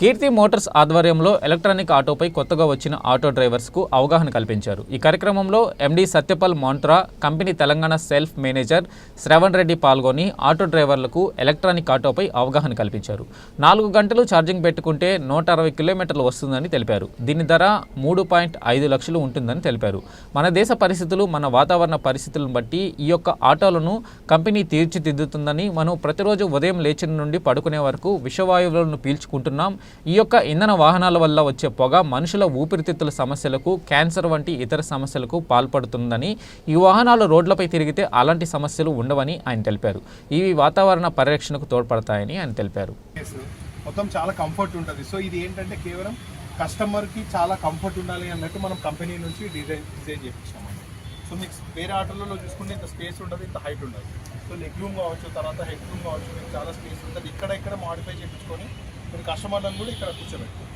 కీర్తి Motors ఆధ్వర్యంలో electronic ఆటోపై కొత్తగా వచ్చిన ఆటో డ్రైవర్స్కు అవగాహన కల్పించారు. ఈ కార్యక్రమంలో MD Satyapal Montra company Telangana self manager Shravan Reddy పాల్గొని ఆటో డ్రైవర్లకు ఎలక్ట్రానిక్ ఆటోపై అవగాహన కల్పించారు. నాలుగు గంటలు ఛార్జింగ్ పెట్టుకుంటే నూట అరవై కిలోమీటర్లు వస్తుందని తెలిపారు. దీని ధర మూడు పాయింట్ ఐదు లక్షలు ఉంటుందని తెలిపారు. మన దేశ పరిస్థితులు మన వాతావరణ పరిస్థితులను బట్టి ఈ యొక్క ఆటోలను కంపెనీ తీర్చిదిద్దుతుందని మనం ప్రతిరోజు ఉదయం లేచిన నుండి పడుకునే వరకు విషవాయువులను పీల్చుకుంటున్నాం. ఈ యొక్క ఇంధన వాహనాల వల్ల వచ్చే పొగ మనుషుల ఊపిరితిత్తుల సమస్యలకు క్యాన్సర్ వంటి ఇతర సమస్యలకు పాల్పడుతుందని ఈ వాహనాలు రోడ్లపై తిరిగితే అలాంటి సమస్యలు ఉండవని ఆయన తెలిపారు. ఇవి వాతావరణ పరిరక్షణకు తోడ్పడతాయని ఆయన తెలిపారు. మొత్తం చాలా కంఫర్ట్ ఉంటుంది. సో ఇది ఏంటంటే కేవలం కస్టమర్కి చాలా కంఫర్ట్ ఉండాలి అన్నట్టు మనం కంపెనీ నుంచి డిజైన్ డిజైన్ చేయించామండి సో మీకు వేరే ఆటోలలో చూసుకుంటే ఇంత స్పేస్ ఉండదు ఇంత హైట్ ఉండదు. సో లెగ్ రూమ్ కావచ్చు తర్వాత హెడ్ రూమ్ కావచ్చు మీకు చాలా స్పేస్ ఉంటుంది. ఇక్కడ ఇక్కడ మాడిఫై చేయించుకొని మీరు కస్టమర్లను కూడా ఇక్కడ కూర్చోబెట్టుకోవచ్చు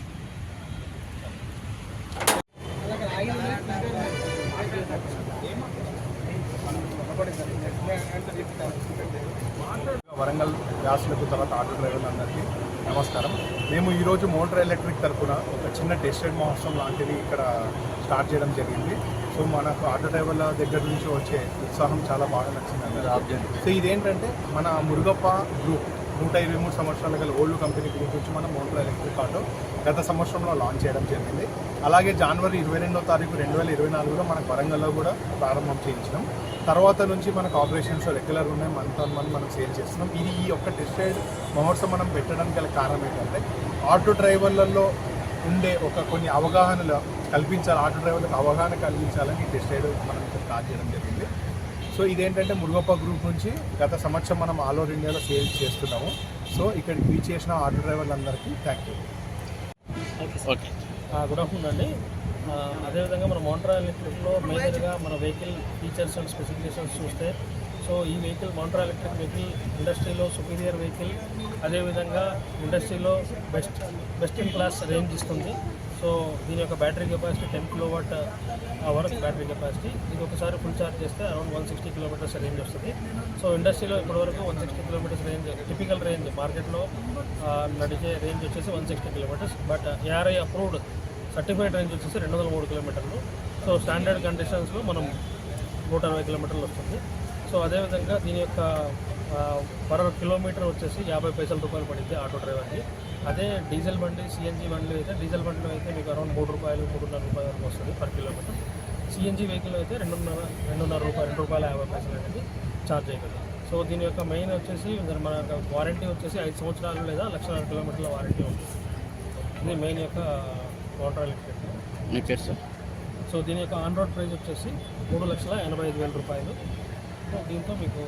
వరంగల్ వ్యాసులకు తర్వాత ఆటో డ్రైవర్లందరికీ నమస్కారం. మేము ఈరోజు మోటార్ ఎలక్ట్రిక్ తరపున ఒక చిన్న టెస్టెడ్ మహోత్సవం లాంటిది ఇక్కడ స్టార్ట్ చేయడం జరిగింది. సో మనకు ఆటో డ్రైవర్ల దగ్గర నుంచి వచ్చే ఉత్సాహం చాలా బాగా నచ్చింది అందరూ సో ఇదేంటంటే మన మురుగప్ప గ్రూప్ నూట ఇరవై మూడు సంవత్సరాల గల ఓల్డ్ కంపెనీ గురించి మనం మోటార్ ఎలక్ట్రిక్ ఆటో గత సంవత్సరంలో లాంచ్ చేయడం జరిగింది. అలాగే జనవరి ఇరవై రెండో తారీఖు రెండు వేల ఇరవై నాలుగులో మనకు వరంగల్లో కూడా ప్రారంభం చేయించినాం. తర్వాత నుంచి మనకు ఆపరేషన్స్ రెగ్యులర్ ఉన్నాయి మంత్ ఆన్ మంత్ మనం సేల్ చేస్తున్నాం. ఇది ఈ యొక్క టెస్టెడ్ మహోత్సవం మనం పెట్టడానికి గల కారణం ఏంటంటే ఆటో డ్రైవర్లలో ఉండే ఒక కొన్ని అవగాహనలు కల్పించాలి ఆటో డ్రైవర్లకు అవగాహన కల్పించాలని ఈ టెస్టెడ్ మనం స్టార్ట్ చేయడం జరిగింది. సో ఇదేంటంటే మురుగప్ప గ్రూప్ నుంచి గత సంవత్సరం మనం ఆల్ ఓవర్ ఇండియాలో సేల్ చేస్తున్నాము. సో ఇక్కడికి రీచ్ చేసిన auto డ్రైవర్లందరికీ thank you okay good afternoon అండి. అదేవిధంగా మన మోటార్ ఎలక్ట్రిక్లో మేజర్గా మన వెహికల్ ఫీచర్స్ అండ్ స్పెసిఫికేషన్స్ చూస్తే సో ఈ వెహికల్ మోటార్ ఎలక్ట్రిక్ వెహికల్ ఇండస్ట్రీలో సుపీరియర్ వెహికల్. అదేవిధంగా ఇండస్ట్రీలో best best in class range ఇస్తుంది. సో దీని యొక్క battery capacity ten kilowatt hours battery capacity. ఇది ఒకసారి ఫుల్ ఛార్జ్ చేస్తే around one sixty kilometres range వస్తుంది. సో ఇండస్ట్రీలో ఇప్పటివరకు one sixty kilometres range typical range మార్కెట్లో నడిచే రేంజ్ వచ్చేసి one sixty kilometres. But ARI approved certified range వచ్చేసి రెండు వందల మూడు కిలోమీటర్లు. సో స్టాండర్డ్ కండిషన్స్లో మనం నూట అరవై కిలోమీటర్లు వస్తుంది. సో అదేవిధంగా దీని యొక్క పర్ కిలోమీటర్ వచ్చేసి యాభై పైసల రూపాయలు పడింది ఆటో డ్రైవర్కి. అదే డీజిల్ బండి సిఎన్జి బండ్లు అయితే డీజిల్ బండిలో అయితే మీకు అరౌండ్ మూడు రూపాయలు మూడున్నర రూపాయల వరకు వస్తుంది పర్ కిలోమీటర్. సిఎన్జి వెహికల్ అయితే రెండున్నర రెండున్నర రూపాయలు రెండు రూపాయల యాభై పైసలు అనేది ఛార్జ్ అయిపోతుంది సో దీని యొక్క మెయిన్ వచ్చేసి మన వారంటీ వచ్చేసి ఐదు సంవత్సరాలు లేదా లక్షన్నర కిలోమీటర్ల వారంటీ ఉంటుంది. ఇది మెయిన్ యొక్క మోటార్ ఎలక్ట్రిక్. సార్ సో దీని యొక్క ఆన్ రోడ్ ప్రైస్ వచ్చేసి మూడు లక్షల ఎనభై ఐదు వేల రూపాయలు. సో దీంతో మీకు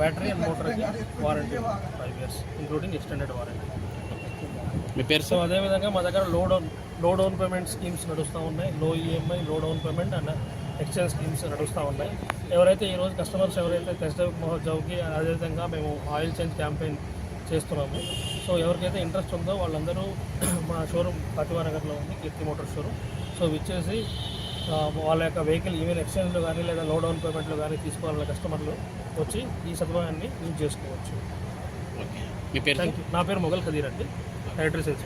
battery and మోటార్కి warranty five years including extended warranty మీ పేరు సో అదేవిధంగా మా దగ్గర లో డౌన్లో డౌన్ పేమెంట్ స్కీమ్స్ నడుస్తూ ఉన్నాయి. Low EMI low down payment and exchange schemes నడుస్తూ ఉన్నాయి. ఎవరైతే ఈరోజు కస్టమర్స్ ఎవరైతే టెస్ట్ డ్రైవ్ మహోత్సవ్కి అదేవిధంగా మేము ఆయిల్ చేంజ్ క్యాంపెయిన్ చేస్తున్నాము. సో ఎవరికైతే ఇంట్రెస్ట్ ఉందో వాళ్ళందరూ మా షోరూమ్ నగర్లో ఉంది కీర్తి మోటార్ షోరూమ్. సో విచ్చేసి వాళ్ళ యొక్క వెహికల్ ఈవెన్ ఎక్స్చేంజ్లో కానీ లేదా లో డౌన్ పేమెంట్లో కానీ తీసుకోవాలన్న కస్టమర్లు వచ్చి ఈ సదుపాయాన్ని యూజ్ చేసుకోవచ్చు. ఓకే. మీ పేరు నా పేరు మొగల్ ఖదీర్ అండి. Director sales